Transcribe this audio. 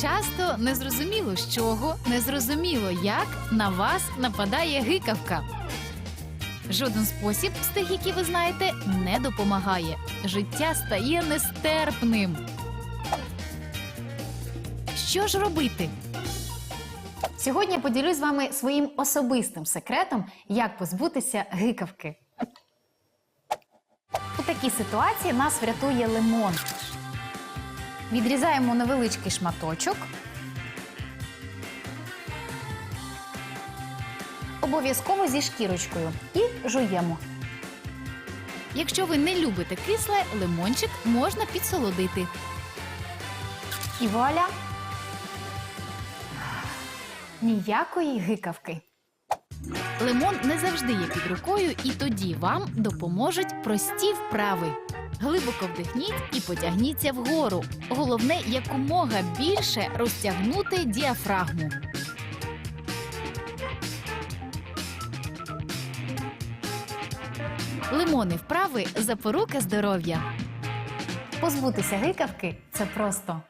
Часто незрозуміло з чого, незрозуміло як на вас нападає гикавка. Жоден спосіб з тих, які ви знаєте, не допомагає. Життя стає нестерпним. Що ж робити? Сьогодні поділюсь з вами своїм особистим секретом, як позбутися гикавки. У такій ситуації нас врятує лимон. Відрізаємо невеличкий шматочок. Обов'язково зі шкірочкою і жуємо. Якщо ви не любите кисле, лимончик можна підсолодити. І вуаля! Ніякої гикавки. Лимон не завжди є під рукою, і тоді вам допоможуть прості вправи. Глибоко вдихніть і потягніться вгору. Головне якомога більше розтягнути діафрагму. Лимони вправи запорука здоров'я. Позбутися гикавки це просто